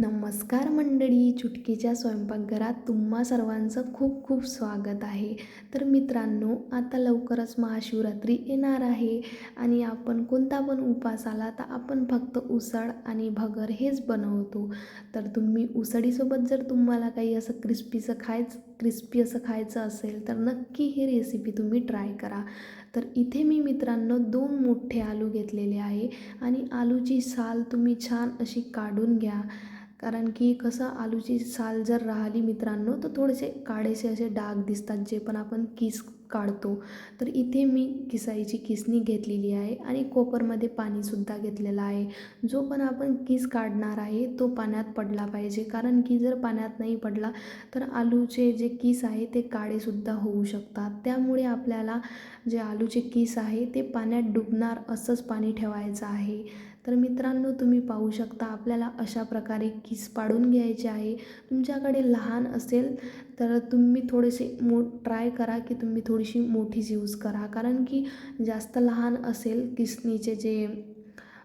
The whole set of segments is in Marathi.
नमस्कार मंडळी चुटकीच्या स्वयंपाकघरात तुम्हा सर्वांचं खूप खूप स्वागत आहे. तर मित्रांनो आता लवकरच महाशिवरात्री येणार आहे आणि आपण कोणता पण उपास आला तर आपण फक्त उसळ आणि भगर हेच बनवतो. तर तुम्ही उसळीसोबत जर तुम्हाला काही असं क्रिस्पीचं खायचं क्रिस्पी असं खायचं असेल तर नक्की ही रेसिपी तुम्ही ट्राय करा. तर इथे मी मित्रांनो दोन मोठे आलू घेतलेले आहे आणि आलूची साल तुम्ही छान अशी काढून घ्या. कारण की कसं आलूची साल जर राहिली मित्रांनो तर थोडेसे काळेसे असे डाग दिसतात जे पण आपण किस काढतो. तर इथे मी किसाईची किसणी घेतलेली आहे आणि कोपरमध्ये पाणीसुद्धा घेतलेलं आहे. जो पण आपण किस काढणार आहे तो पाण्यात पडला पाहिजे. कारण की जर पाण्यात नाही पडला तर आलूचे जे किस आहे ते काळेसुद्धा होऊ शकतात. त्यामुळे आपल्याला जे आलूचे किस आहे ते पाण्यात डुबणार असंच पाणी ठेवायचं आहे. तर मित्रांनो तुम्ही पाहू शकता आपल्याला अशा प्रकारे किस पाडून घ्यायचे आहे. तुमच्याकडे लहान असेल तर तुम्ही थोडेसे मो ट्राय करा की तुम्ही थोडीशी मोठीच यूज करा. कारण की जास्त लहान असेल किसनीचे जे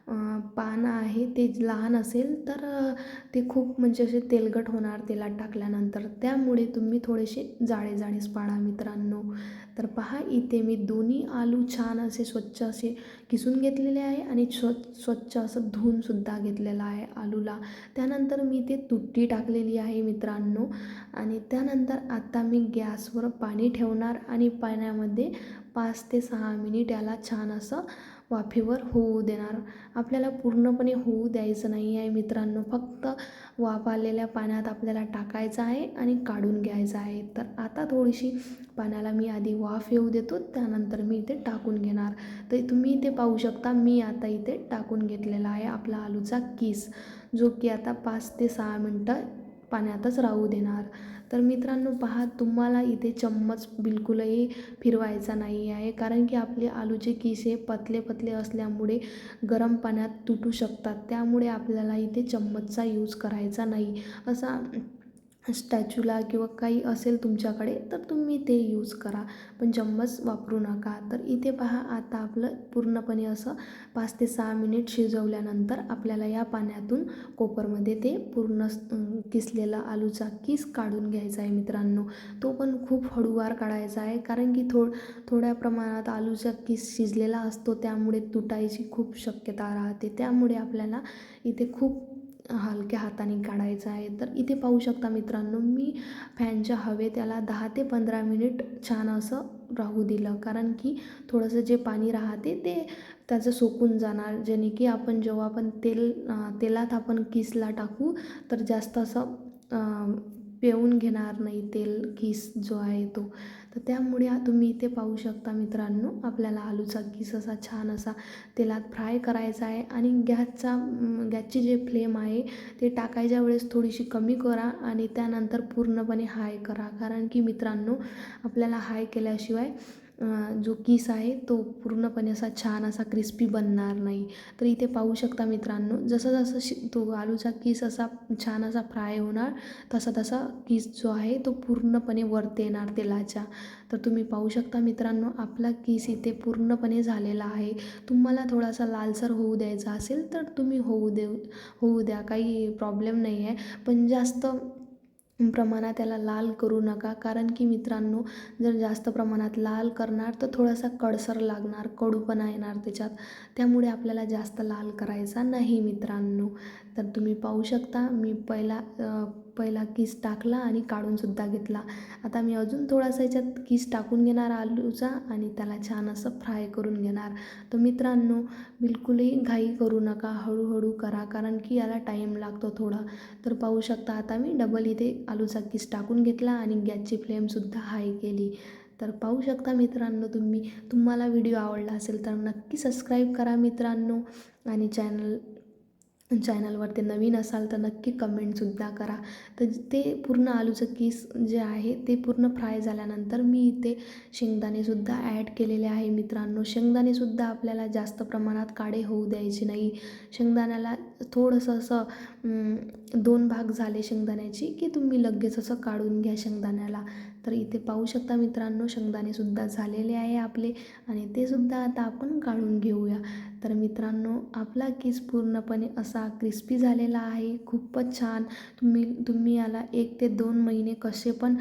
पानं आहे ते लहान असेल तर ते खूप म्हणजे असे तेलकट होणार तेलात टाकल्यानंतर. त्यामुळे तुम्ही थोडेसे जाळे जाळेच पाळा मित्रांनो. तर पहा इथे मी दोन्ही आलू छान असे स्वच्छ असे किसून घेतलेले आहे आणि स्व स्वच्छ असं धुवूनसुद्धा घेतलेलं आहे आलूला. त्यानंतर मी ते तुट्टी टाकलेली आहे मित्रांनो. आणि त्यानंतर आता मी गॅसवर पाणी ठेवणार आणि पाण्यामध्ये पाच ते सहा मिनिट याला छान असं वाफेवर होऊ देणार. आपल्याला पूर्णपणे होऊ द्यायचं नाही आहे मित्रांनो. फक्त वाफ आलेल्या पाण्यात आपल्याला टाकायचं आहे आणि काढून घ्यायचं आहे. तर आता थोडीशी पाण्याला मी आधी वाफ येऊ देतो त्यानंतर मी इथे टाकून घेणार. तर तुम्ही इथे पाहू शकता मी आता इथे टाकून घेतलेला आहे आपला आलूचा किस जो की आता पाच ते सहा मिनटं पाण्यातच राहू देणार. तर मित्रांनो पहा तुम्हाला इथे चम्मच बिलकुलही फिरवायचा नाही आहे. कारण की आपले आलूचे किसे पतले पतले असल्यामुळे गरम पाण्यात तुटू शकतात. त्यामुळे आपल्याला इथे चम्मचचा यूज करायचा नाही. असा स्टॅच्यूला किंवा काही असेल तुमच्याकडे तर तुम्ही ते यूज करा. पण चम्मच वापरू नका. तर इथे पहा आता आपलं पूर्णपणे असं पाच ते सहा मिनिट शिजवल्यानंतर आपल्याला या पाण्यातून कोपरमध्ये ते पूर्ण किसलेला आलूचा किस काढून घ्यायचा आहे मित्रांनो. तो पण खूप हळूवार काढायचा आहे कारण की थोड थोड्या प्रमाणात आलूचा किस शिजलेला असतो त्यामुळे तुटायची खूप शक्यता राहते. त्यामुळे आपल्याला इथे खूप हलक्या हाताने काढायचं आहे. तर इथे पाहू शकता मित्रांनो मी फॅनच्या हवे त्याला दहा ते पंधरा मिनिट छान असं राहू दिलं. कारण की थोडंसं जे पाणी राहते ते त्याचं सोकून जाणार. जेणे की आपण जेव्हा आपण तेल तेलात आपण किसला टाकू तर जास्त असं पेवून घेणार नाही तेल घीस जो आहे तो. तर त्यामुळे तुम्ही इथे पाहू शकता मित्रांनो आपल्याला आलूचा घीस असा छान असा तेलात फ्राय करायचा आहे. आणि गॅसचा गॅसची जे फ्लेम आहे ते टाकायच्या वेळेस थोडीशी कमी करा आणि त्यानंतर पूर्णपणे हाय करा. कारण की मित्रांनो आपल्याला हाय केल्याशिवाय जो किस आहे तो पूर्णपणे असा छान असा क्रिस्पी बनणार नाही. तर इथे पाहू शकता मित्रांनो जसं जसं शि तो आलूचा किस असा छान असा फ्राय होणार तसा तसा किस जो आहे तो पूर्णपणे वरती येणार तेलाच्या. तर तुम्ही पाहू शकता मित्रांनो आपला किस इथे पूर्णपणे झालेला आहे. तुम्हाला थोडासा लालसर होऊ द्यायचा असेल तर तुम्ही होऊ देऊ होऊ द्या काही प्रॉब्लेम नाही आहे पण जास्त प्रमाणात त्याला लाल करू नका. कारण की मित्रांनो जर जास्त प्रमाणात लाल करणार तर थोडासा कडसर लागणार कडूपणा येणार त्याच्यात. त्यामुळे आपल्याला जास्त लाल करायचा नाही मित्रांनो. तर तुम्ही पाहू शकता मी पहिला पहिला किस टाकला आणि काढूनसुद्धा घेतला. आता मी अजून थोडासा याच्यात किस टाकून घेणार आलूचा आणि त्याला छान असं फ्राय करून घेणार. तर मित्रांनो बिलकुलही घाई करू नका हळूहळू करा कारण की याला टाईम लागतो थोडा. तर पाहू शकता आता मी डबल इथे आलूचा किस टाकून घेतला आणि गॅसची फ्लेमसुद्धा हाय केली. तर पाहू शकता मित्रांनो तुम्ही तुम्हाला व्हिडिओ आवडला असेल तर नक्की सबस्क्राईब करा मित्रांनो. आणि चॅनल चॅनलवरती नवीन असाल तर नक्की कमेंटसुद्धा करा. तर ते पूर्ण आलूचं किस जे आहे ते पूर्ण फ्राय झाल्यानंतर मी इथे शेंगदाणेसुद्धा ॲड केलेले आहे मित्रांनो. शेंगदाणेसुद्धा आपल्याला जास्त प्रमाणात काळे होऊ द्यायचे नाही. शेंगदाण्याला थोडंसं असं दोन भाग झाले शेंगदाण्याची की तुम्ही लगेच असं काढून घ्या शेंगदाण्याला. तर इथे पाहू शकता मित्रांनो शेंगदाणेसुद्धा झालेले आहे आपले आणि ते सुद्धा आता आपण काढून घेऊया. तर मित्रांनो आपला केस पूर्णपणे असा क्रिस्पी झालेला आहे खूपच छान. तुम्ही तुम्ही याला एक ते दोन महिने कसे पण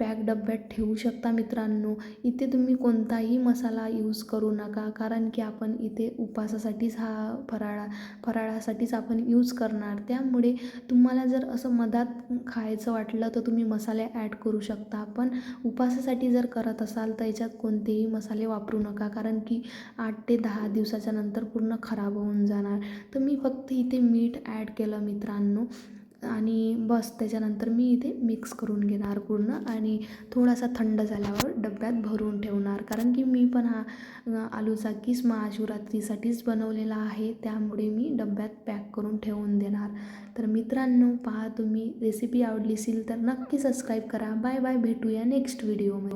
पॅक डब्यात ठेवू शकता मित्रांनो. इथे तुम्ही कोणताही मसाला यूज करू नका कारण की आपण इथे उपासासाठीच हा फराळा फराळासाठी त्यासाठीच आपण यूज करणार. त्यामुळे तुम्हाला जर असं मधात खायचं वाटलं तर तुम्ही मसाले ॲड करू शकता. पण उपासासाठी जर करत असाल तर याच्यात कोणतेही मसाले वापरू नका. कारण की आठ ते दहा दिवसाच्या नंतर पूर्ण खराब होऊन जाणार. तर मी फक्त इथे मीठ ॲड केलं मित्रांनो. आणि बस त्याच्यानंतर मी इथे मिक्स करून घेणार पूर्ण आणि थोडासा थंड झाल्यावर डब्यात भरून ठेवणार. कारण की मी पण हा आलूचा किस महाशिवरात्रीसाठीच बनवलेला आहे त्यामुळे मी डब्यात पॅक करून ठेवून देणार. तर मित्रांनो पहा तुम्ही रेसिपी आवडली असेल तर नक्की सबस्क्राईब करा. बाय बाय भेटूया नेक्स्ट व्हिडिओमध्ये